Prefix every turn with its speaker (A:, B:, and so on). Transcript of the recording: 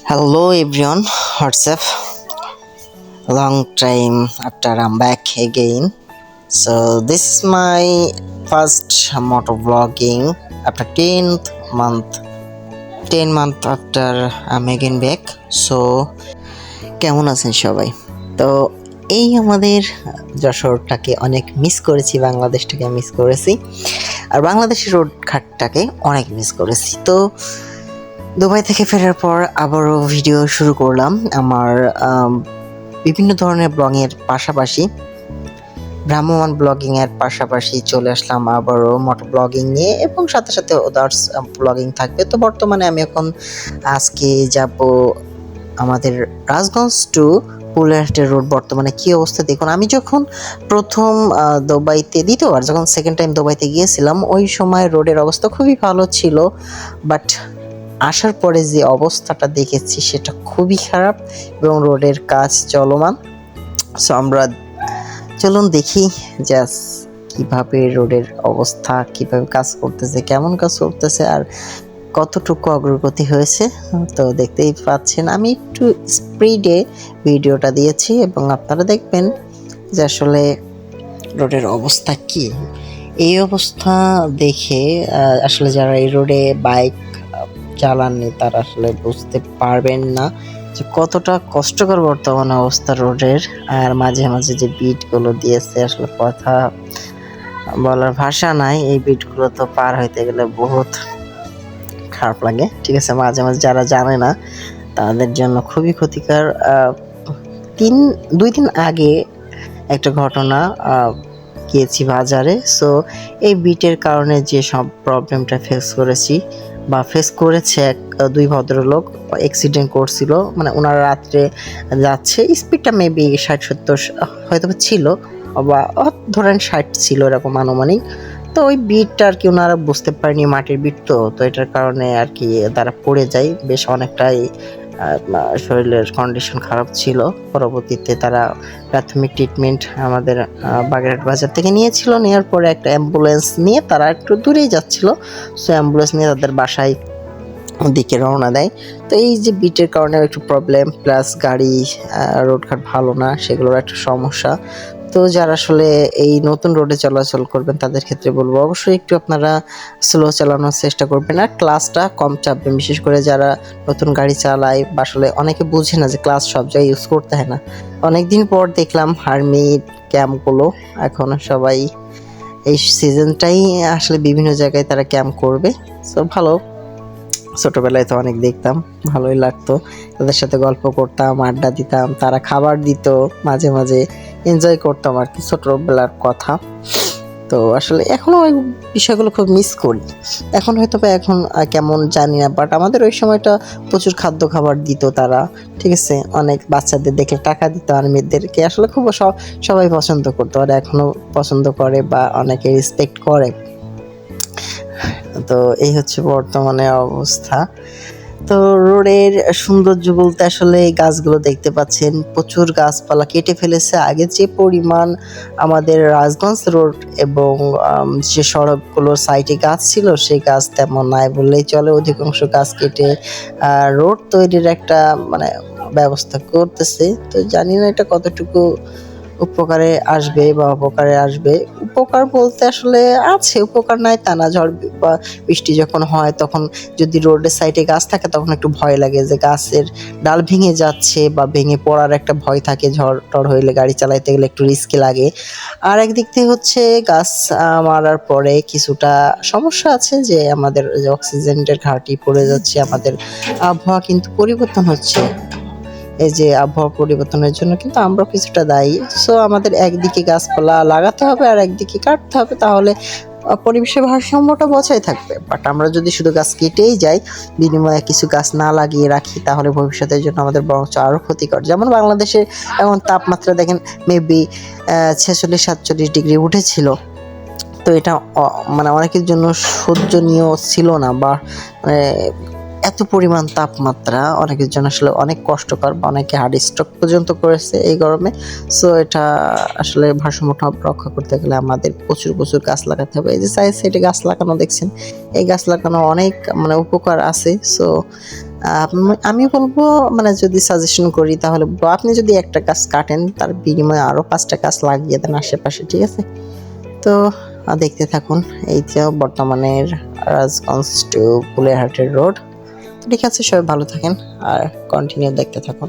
A: Hello everyone WhatsApp long time after um back again so this is my first moto blogging after tenth month ten month after um again back so কেমন আছেন সবাই? তো, এই আমাদের যশোরটাকে অনেক miss করেছি, বাংলাদেশটাকে মিস করেছি। আর বাংলাদেশের রোড ঘাটটাকে অনেক মিস করেছি। তো দুবাই থেকে ফেরার পর আবারও ভিডিও শুরু করলাম আমার বিভিন্ন ধরনের ব্লগের পাশাপাশি। ভ্রাম্যমান ব্লগিংয়ের পাশাপাশি চলে আসলাম আবারও মোটর ব্লগিং নিয়ে এবং সাথে সাথে ওদার্স ব্লগিং থাকবে। তো বর্তমানে আমি এখন আজকে যাব আমাদের রাজগঞ্জ টু পুলহাটের রোড বর্তমানে কি অবস্থা দেখুন, আমি যখন প্রথম দুবাইতে, দ্বিতীয়বার যখন সেকেন্ড টাইম দুবাইতে গিয়েছিলাম, ওই সময় রোডের অবস্থা খুবই ভালো ছিল বাট আসার পরে যে অবস্থাটা দেখেছি সেটা খুবই খারাপ এবং রোডের কাজ চলমান। সো আমরা চলুন দেখি জাস্ট কীভাবে রোডের অবস্থা, কীভাবে কাজ করতেছে, কেমন কাজ করতেছে আর কতটুকু অগ্রগতি হয়েছে, তো দেখতেই পাচ্ছেন। আমি একটু স্পিডে ভিডিওটা দিয়েছি এবং আপনারা দেখবেন যে আসলে রোডের অবস্থা কি। এই অবস্থা দেখে আসলে যারা এই রোডে বাইক চালাননি তারা আসলে বুঝতে পারবেন না যে কতটা কষ্টকর বর্তমান অবস্থা রোডের। আর মাঝে মাঝে যে বিটগুলো দিয়েছে, আসলে কথা বলার ভাষা নাই। এই বিটগুলো তো পার হইতে গেলে বহুত খারাপ লাগে। ঠিক আছে, মাঝে মাঝে যারা জানে না, তাদের জন্য খুবই ক্ষতিকর। তিন, দুই দিন আগে একটা ঘটনা গিয়েছি বাজারে। সো এই বিটের কারণে যে সব প্রবলেমটা ফেস করেছি বা ফেস করেছে এক দুই ভদ্রলোক অ্যাক্সিডেন্ট করছিল। মানে ওনারা রাত্রে যাচ্ছে স্পিডটা মেবি ষাট, সত্তর, হয়তো ছিল, বা ধরেন ষাট ছিল এরকম আনুমানিক। তো ওই বিটটা আর কি ওনারা বুঝতে পারেনি মাটির বিট তো তো এটার কারণে আর কি তারা পড়ে যায়। বেশ অনেকটাই শরীরের কন্ডিশন খারাপ ছিল, পরবর্তীতে তারা প্রাথমিক ট্রিটমেন্ট আমাদের বাগেরহাট বাজার থেকে নিয়েছিল, নেওয়ার পরে একটা অ্যাম্বুলেন্স নিয়ে তারা একটু দূরেই যাচ্ছিল। সো অ্যাম্বুলেন্স নিয়ে তাদের বাসায় দিকে রওনা দেয়। তো এই যে বিটের কারণে একটু প্রবলেম প্লাস গাড়ি রোডঘাট ভালো না, সেগুলোর একটা সমস্যা। তো যারা আসলে এই নতুন রোডে চলাচল করবেন, তাদের ক্ষেত্রে বলব অবশ্যই একটু আপনারা স্লো চালানোর চেষ্টা করবেন। আর ক্লাসটা কম চাপবেন, বিশেষ করে যারা নতুন গাড়ি চালায় বা আসলে অনেকে বুঝে না যে ক্লাস সব জায়গায় ইউজ করতে হয় না। অনেকদিন পর দেখলাম আর্মি ক্যাম্পগুলো এখন সবাই এই সিজনটাই আসলে বিভিন্ন জায়গায় তারা ক্যাম্প করবে। সো ভালো। ছোটোবেলায় তো অনেক দেখতাম, ভালোই লাগতো। তাদের সাথে গল্প করতাম, আড্ডা দিতাম, তারা খাবার দিত, মাঝে মাঝে এনজয় করতাম আর কি, ছোটবেলার কথা। তো আসলে এখনও ওই বিষয়গুলো খুব মিস করি। এখন হয়তো বা এখন কেমন জানি না বাট আমাদের ওই সময়টা প্রচুর খাদ্য খাবার দিত তারা, ঠিক আছে? অনেক বাচ্চাদের দেখে টাকা দিত আর মেয়েদেরকে। আসলে খুব সবাই পছন্দ করতো আর এখনও পছন্দ করে বা অনেকে রেসপেক্ট করে। তো এই হচ্ছে বর্তমানে অবস্থা। তো রোডের সৌন্দর্য বলতে আসলে এই গাছগুলো দেখতে পাচ্ছেন। প্রচুর গাছপালা কেটে ফেলেছে। আগে যে পরিমাণ আমাদের রাজগঞ্জ রোড এবং যে সড়কগুলোর সাইডে গাছ ছিল, সেই গাছ তেমন নাই বললেই চলে। অধিকাংশ গাছ কেটে রোড তৈরির একটা মানে ব্যবস্থা করতেছে। তো জানি না এটা কতটুকু উপকারে আসবে বা অপকারে আসবে। উপকার বলতে আসলে আছে, উপকার নাই তা না। ঝড় বা বৃষ্টি যখন হয়, তখন যদি রোডের সাইডে গাছ থাকে, তখন একটু ভয় লাগে যে গাছের ডাল ভেঙে যাচ্ছে বা ভেঙে পড়ার একটা ভয় থাকে, ঝড় টড় হইলে গাড়ি চালাইতে গেলে একটু রিস্কি লাগে। আর একদিক থেকে হচ্ছে গাছ মারার পরে কিছুটা সমস্যা আছে যে আমাদের অক্সিজেনের ঘাটতি পড়ে যাচ্ছে, আমাদের আবহাওয়া কিন্তু পরিবর্তন হচ্ছে। এই যে আবহাওয়া পরিবর্তনের জন্য কিন্তু আমরা কিছুটা দায়ী। সো আমাদের একদিকে গাছপালা লাগাতে হবে আর একদিকে কাটতে হবে, তাহলে পরিবেশের ভারসাম্যটা বজায় থাকবে। বাট আমরা যদি শুধু গাছ কেটেই যাই, বিনিময়ে কিছু গাছ না লাগিয়ে রাখি, তাহলে ভবিষ্যতের জন্য আমাদের বরঞ্চ আরও ক্ষতিকর। যেমন বাংলাদেশে এখন তাপমাত্রা, দেখেন মেবি ছেচল্লিশ, সাতচল্লিশ ডিগ্রি উঠেছিল। তো এটা মানে অনেকের জন্য সহ্যনীয় ছিল না বা মানে এত পরিমাণ তাপমাত্রা, অনেকের জন্য আসলে অনেক কষ্টকর বা অনেকে হার্ড স্ট্রোক পর্যন্ত করেছে এই গরমে। সো এটা আসলে ভারসাম্যটা রক্ষা করতে গেলে আমাদের প্রচুর প্রচুর গাছ লাগাতে হবে। এই যে সাইড সাইডে গাছ লাগানো দেখছেন, এই গাছ লাগানো অনেক মানে উপকার আছে। সো আমি বলব মানে যদি সাজেশন করি তাহলে আপনি যদি একটা গাছ কাটেন, তার বিনিময়ে আরও পাঁচটা গাছ লাগিয়ে দেন আশেপাশে, ঠিক আছে? তো, দেখতে থাকুন, এই যে বর্তমানের রাজগঞ্জ টু ফুলেরহাটের রোড ঠিক আছে সবাই ভালো থাকেন আর কন্টিনিউ দেখতে থাকুন।